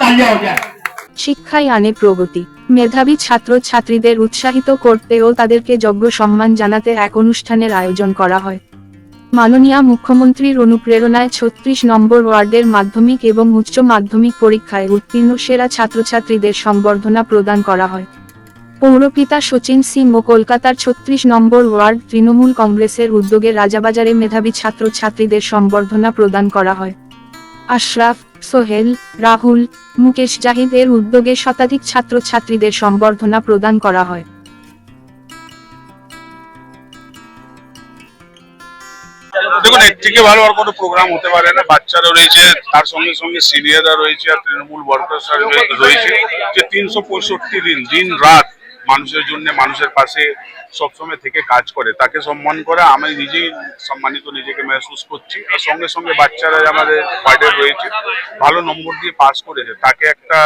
तालियां हो जाए শিক্ষাই আনে প্রগতি মেধাবী ছাত্র ছাত্রীদের উৎসাহিত করতে ও তাদেরকে যোগ্য সম্মান জানাতে এক অনুষ্ঠানের আয়োজন করা হয় মাননীয় মুখ্যমন্ত্রীর অনুপ্রেরণায় ছত্রিশ নম্বর ওয়ার্ডের মাধ্যমিক এবং উচ্চ মাধ্যমিক পরীক্ষায় উত্তীর্ণ সেরা ছাত্রছাত্রীদের সংবর্ধনা প্রদান করা হয় পৌরপিতা সচিন সিং ও কলকাতার ছত্রিশ নম্বর ওয়ার্ড তৃণমূল কংগ্রেসের উদ্যোগে রাজাবাজারে মেধাবী ছাত্রছাত্রীদের সংবর্ধনা প্রদান করা হয় আশরাফ, সোহেল, রাহুল, মুকেশ জাহিদ এর উদ্যোগে শতাধিক ছাত্রছাত্রীদের সংবর্ধনা প্রদান করা হয়। দেখুন, এর থেকে ভালো আর কোনো প্রোগ্রাম হতে পারে না। বাচ্চারা রয়েছে, তার সঙ্গে সঙ্গে সিনিয়ররা রয়েছে আর তৃণমূল ওয়ার্কার্স রয়েছে। যে তিনশো পঁয়ষট্টি দিন দিন, রাত মানুষের জন্য মানুষের পাশে সবসময় থেকে কাজ করে, তাকে সম্মান করা আমি নিজেই সম্মানিত, নিজেকে মেহসুস করছি। আর সঙ্গে সঙ্গে বাচ্চারা আমাদের ওয়ার্ডে রয়েছে, ভালো নম্বর দিয়ে পাস করেছে, তাকে একটা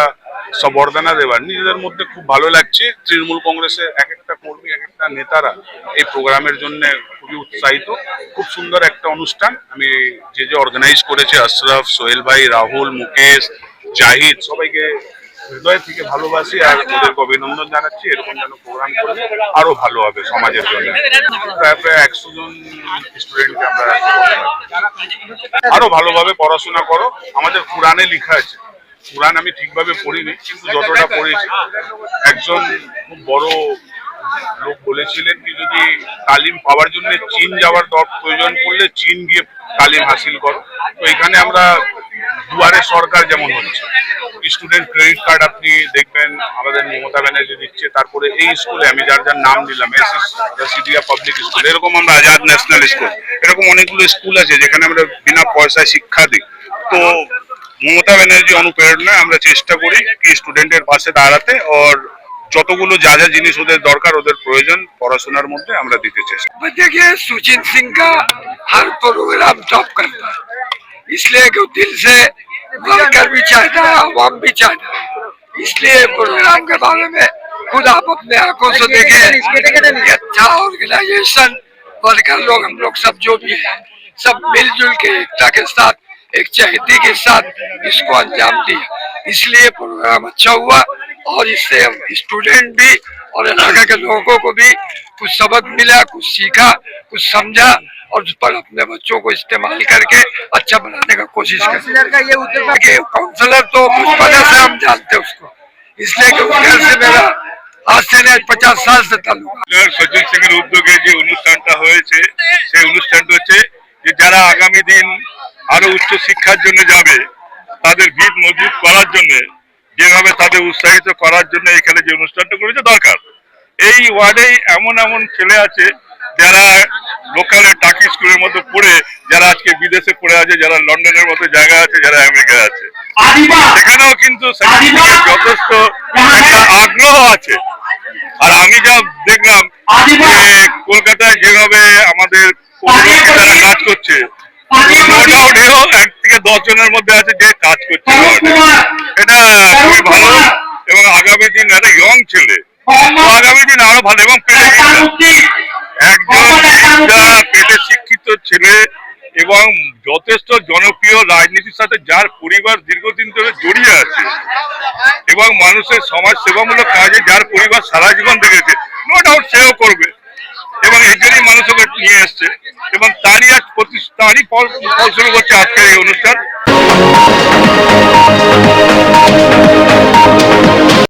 সম্বর্ধনা দেবার। নিজেদের মধ্যে খুব ভালো লাগছে, তৃণমূল কংগ্রেসের এক একটা কর্মী, এক একটা নেতারা এই প্রোগ্রামের জন্য খুবই উৎসাহিত। খুব সুন্দর একটা অনুষ্ঠান। আমি যে যে অর্গানাইজ করেছে, আশরাফ, সোহেল ভাই, রাহুল, মুকেশ, জাহিদ, সবাইকে হৃদয় থেকে ভালোবাসি আর ওদেরকে অভিনন্দন জানাচ্ছি, এরকম যেন প্রোগ্রাম করলে আরও ভালো হবে সমাজের জন্য। প্রায় প্রায় একশো জন স্টুডেন্টকে আমরা আরও ভালোভাবে পড়াশোনা করো। আমাদের কোরআনে লেখা আছে। কোরআন আমি ঠিকভাবে পড়িনি, কিন্তু যতটা পড়েছি। একজন খুব বড় লোক বলেছিলেন কি, যদি তালিম পাওয়ার জন্য চীন যাওয়ার দর প্রয়োজন পড়লে চীন গিয়ে তালিম হাসিল করো। তো এখানে আমরা দুয়ারে সরকার যেমন হচ্ছে। স্টুডেন্ট ক্রেডিট কার্ড আপনি দেখবেন আমাদের মমতা ব্যানার্জি দিচ্ছে তারপরে এই স্কুলে আমি যার যার নাম দিলাম S S Rasidiya public school এরকম আমরা আজাদ ন্যাশনাল স্কুল এরকম অনেকগুলো স্কুল আছে যেখানে আমরা বিনা পয়সায় শিক্ষা দিই তো মমতা ব্যানার্জি অনুপ্রেরণায় আমরা চেষ্টা করি কি স্টুডেন্টের পাশে দাঁড়াতে আর যতগুলো যা যা জিনিস ওদের দরকার ওদের প্রয়োজন পড়াশোনার মধ্যে আমরা দিতে চেষ্টা बट देखिए सुचित सिंह का हर प्रोग्राम टॉप करता है इसलिए कि वो दिल से वर्कर भी चाहता है आवाम भी चाहता है इसलिए प्रोग्राम के बारे में खुद आप अपने आँखों से देखें। ये अच्छा ऑर्गेनाइजेशन वर्कर लोग हम लोग सब जो भी है सब मिलजुल के एकता के साथ एक चहती के साथ इसको अंजाम दिया। इसलिए प्रोग्राम अच्छा हुआ और इससे हम स्टूडेंट भी और इलाका के लोगों को भी कुछ सबक मिला कुछ सीखा कुछ समझा और उस पर अपने बच्चों को इस्तेमाल करके अच्छा बनाने का कोशिश काउंसलर का ये उद्योग करें काउंसलर तो बचपन से हम जानते हैं उसको इसलिए कि उसके से मेरा आज से नहीं पचास साल से ताल्लुक है। সচিন সিং এর উদ্যোগে যে অনুষ্ঠানটা হয়েছে সেই অনুষ্ঠানটা হচ্ছে যে যারা আগামী দিন আরো উচ্চ শিক্ষার জন্য যাবে তাদের ভিত মজবুত করার জন্য যেভাবে তাদের উৎসাহিত করার জন্য এখানে যে অনুষ্ঠানটা করেছে দরকার এই ওয়ার্ডে এমন এমন ছেলে আছে যারা লোকালে টাকি স্কুলের মতো পড়ে যারা আজকে বিদেশে পড়ে আছে যারা লন্ডনের মতো জায়গা আছে যারা আমেরিকায় আছে। সেখানেও কিন্তু যথেষ্ট আগ্রহ আছে। আর আমি যা দেখলাম কলকাতায় যেভাবে আমাদের কাজ করছে এক থেকে দশ জনের মধ্যে আছে যে কাজ করছে। এটা খুবই ভালো। এবং আগামী দিন একটা ইয়ং ছেলে। আগামী দিন আরও ভালো। এবং পূজা শিক্ষিত ছেলে এবং যথেষ্ট জনপ্রিয় রাজনীতির সাথে যার পরিবার দীর্ঘদিন ধরে জড়িয়ে আছে এবং মানুষের সমাজ সেবামূলক কাজে যার পরিবার সারা জীবন দেখেছে নো ডাউট সেও করবে। এবং এই জন্যই মানুষ ওকে নিয়ে এসছে। এবং তারই আজ প্রতি তারই ফল ফলস্বরূপ হচ্ছে আজকের এই অনুষ্ঠান।